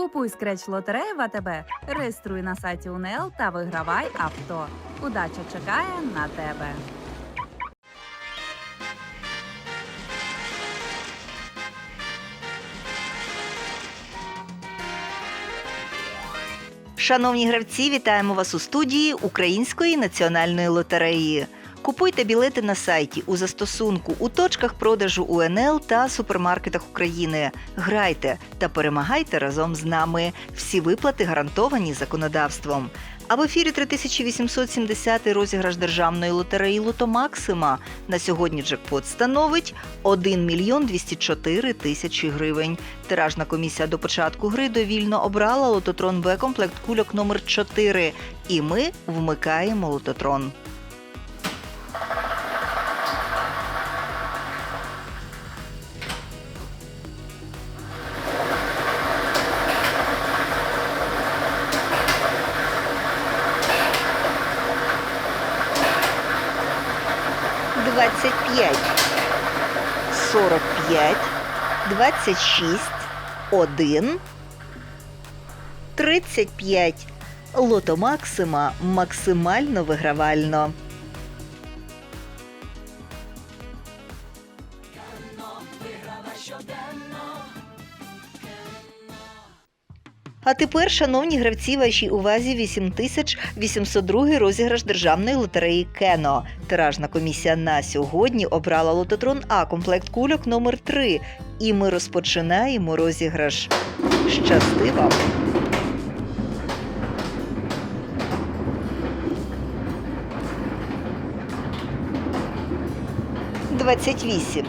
Купуй скреч лотереї в АТБ, реєструй на сайті УНЛ та вигравай авто. Удача чекає на тебе. Шановні гравці, вітаємо вас у студії Української національної лотереї. Купуйте білети на сайті у застосунку у точках продажу УНЛ та супермаркетах України. Грайте та перемагайте разом з нами. Всі виплати гарантовані законодавством. А в ефірі 3870 розіграш державної лотереї Лото Максима. На сьогодні джекпот становить 1 мільйон 204 тисячі гривень. Тиражна комісія до початку гри довільно обрала лототрон Б комплект кульок номер 4 І ми вмикаємо лототрон. Двадцять п'ять, сорок п'ять, двадцять шість, один, тридцять п'ять. Лото Максима максимально вигравально. А тепер, шановні гравці, вашій увазі 8802 розіграш державної лотереї Кено. Тиражна комісія на сьогодні обрала лототрон А комплект кульок номер 3 І ми розпочинаємо розіграш. Щасти вам! Двадцять вісім.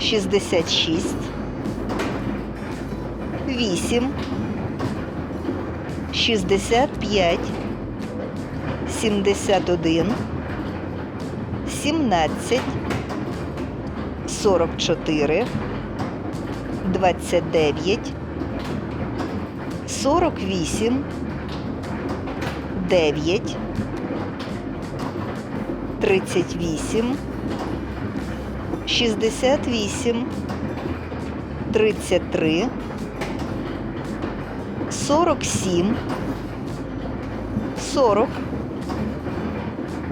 Шістдесят шість. 8, 65, 71, 17, 44, 29, 48, 9, 38, 68, 33, 47, 40,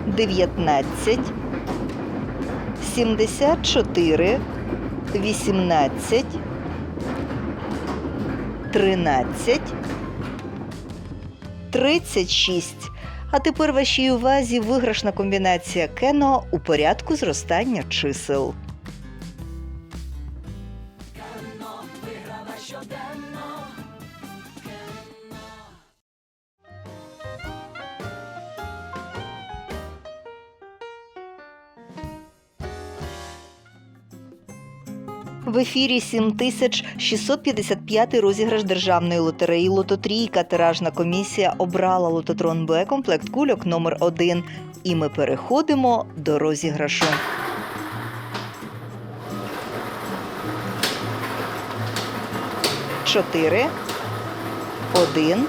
19, 74, 18, 13, 36. А тепер вашій увазі виграшна комбінація кено у порядку зростання чисел. Кано виграла щоденно. В ефірі 7655 розіграш державної лотереї Лототрійка. Тиражна комісія обрала лототрон Б комплект кульок номер 1 І ми переходимо до розіграшу. Чотири. Один.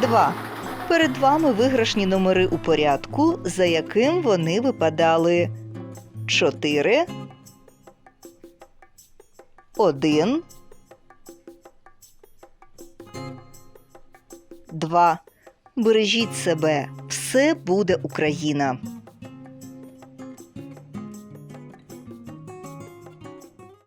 Два. Перед вами виграшні номери у порядку, за яким вони випадали. Чотири. Один. Два. Бережіть себе. Все буде Україна.